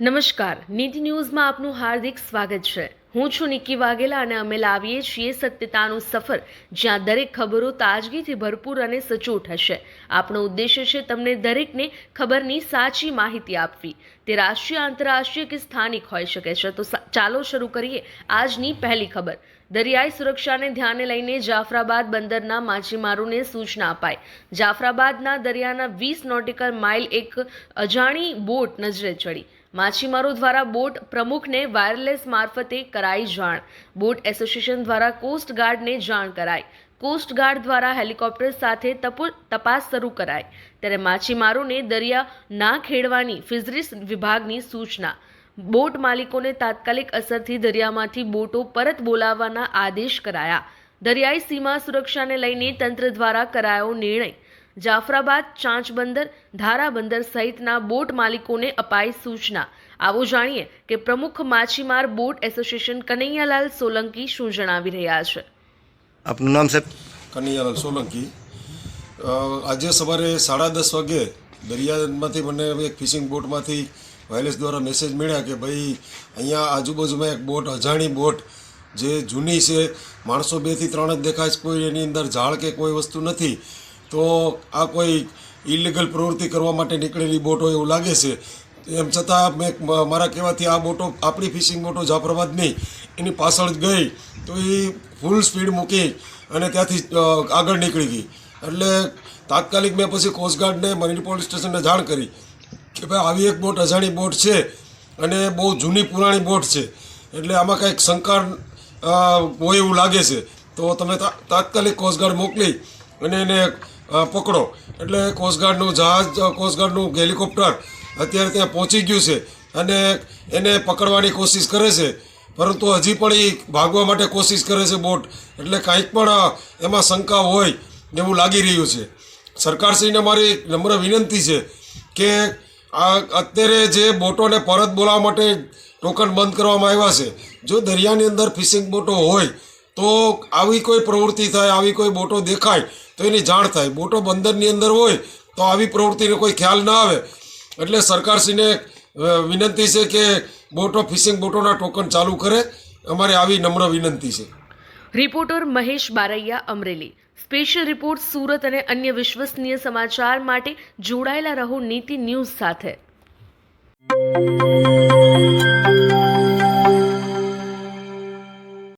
નમસ્કાર. નીતિ ન્યૂઝમાં આપનું હાર્દિક સ્વાગત છે. હું છું નિક્કી વાઘેલા અને અમે લાવીએ છીએ સત્યતાનો સફર, જ્યાં દરેક ખબરો તાજગીથી ભરપૂર અને સચોટ હશે. આપણો ઉદ્દેશ્ય છે તમને દરેકને ખબરની સાચી માહિતી આપવી. તે રાષ્ટ્રીય, આંતરરાષ્ટ્રીય કે સ્થાનિક હોઈ શકે છે. તો ચાલો શરૂ કરીએ આજની પહેલી ખબર. દરિયાઈ સુરક્ષાને ધ્યાને લઈને જાફરાબાદ બંદરના માછીમારોને સૂચના અપાઈ. જાફરાબાદના દરિયાના વીસ નોટિકલ માઇલ એક અજાણી બોટ નજરે ચડી. માછીમારો દ્વારા બોટ પ્રમુખને વાયરલેસ મારફતે કરાઈ જાણ. બોટ એસોસિએશન દ્વારા કોસ્ટગાર્ડને જાણ કરાઈ. કોસ્ટગાર્ડ દ્વારા હેલિકોપ્ટર સાથે તપો, તપાસ શરૂ કરાઈ. ત્યારે માછીમારોને દરિયા ના ખેડવાની ફિઝરીસ વિભાગની સૂચના. બોટ માલિકોને તાત્કાલિક અસરથી દરિયામાંથી બોટો પરત બોલાવવાના આદેશ કરાયા. દરિયાઈ સીમા સુરક્ષાને લઈને તંત્ર દ્વારા કરાયો નિર્ણય. જાફરાબાદ ચાંચ બંદર ધારા બંદર સહિતના બોટ માલિકોને અપાઈ સૂચના. આવો જાણીએ કે પ્રમુખ માછીમાર બોટ એસોસિએશન કનૈયાલાલ સોલંકી શું જણાવી રહ્યા છે. આપનું નામ સાહેબ? કનૈયાલાલ સોલંકી. આજે સવારે સાડા દસ વાગે દરિયામાંથી મને એક ફિશિંગ બોટમાંથી વાયરલેસ દ્વારા મેસેજ મળ્યા કે ભાઈ અહીંયા આજુબાજુમાં એક બોટ અજાણી બોટ જે જૂની છે માણસો બેથી ત્રણ જ દેખાય છે કોઈ એની અંદર ઝાડ કે કોઈ વસ્તુ નથી. તો આ કોઈ ઇલીગલ પ્રવૃત્તિ કરવા માટે નીકળેલી બોટ હોય એવું લાગે છે. એમ છતાં મેં મારા કહેવાથી આ બોટો, આપણી ફિશિંગ બોટો જાફરાબાદ નહીં, એની પાછળ જ ગઈ, તો એ ફૂલ સ્પીડ મૂકી અને ત્યાંથી આગળ નીકળી ગઈ. એટલે તાત્કાલિક મેં પછી કોસ્ટગાર્ડને મરીન પોલીસ સ્ટેશનને જાણ કરી કે ભાઈ આવી એક બોટ અજાણી બોટ છે અને બહુ જૂની પુરાણી બોટ છે. એટલે આમાં કંઈક શંકા હોય એવું લાગે છે. તો તમે તાત્કાલિક કોસ્ટગાર્ડ મોકલી અને એને પકડો. એટલે કોસ્ટગાર્ડનું જહાજ કોસ્ટગાર્ડનું હેલિકોપ્ટર અત્યારે ત્યાં પહોંચી ગયું છે અને એને પકડવાની કોશિશ કરે છે. પરંતુ હજી પણ એ ભાગવા માટે કોશિશ કરે છે બોટ. એટલે કાંઈક પણ એમાં શંકા હોય એવું લાગી રહ્યું છે. સરકારશ્રીને મારી નમ્ર વિનંતી છે કે આ અત્યારે જે બોટોને પરત બોલાવવા માટે ટોકન બંધ કરવામાં આવ્યા છે, જો દરિયાની અંદર ફિશિંગ બોટો હોય તો આવી કોઈ પ્રવૃત્તિ થાય, આવી કોઈ બોટો દેખાય, તો એની જાણ થાય. બોટો બંદરની અંદર હોય, તો આવી પ્રવૃત્તિનો કોઈ ખ્યાલ ના આવે. એટલે સરકારશ્રીને વિનંતી છે કે બોટો, ફિશિંગ બોટોના ટોકન ચાલુ કરે. અમારે આવી નમ્ર વિનંતી છે. Reporter Mahesh Baraiya Amreli. Special report Surat અને અન્ય વિશ્વસનીય સમાચાર માટે જોડાયેલા રહો નીતિ ન્યૂઝ સાથે.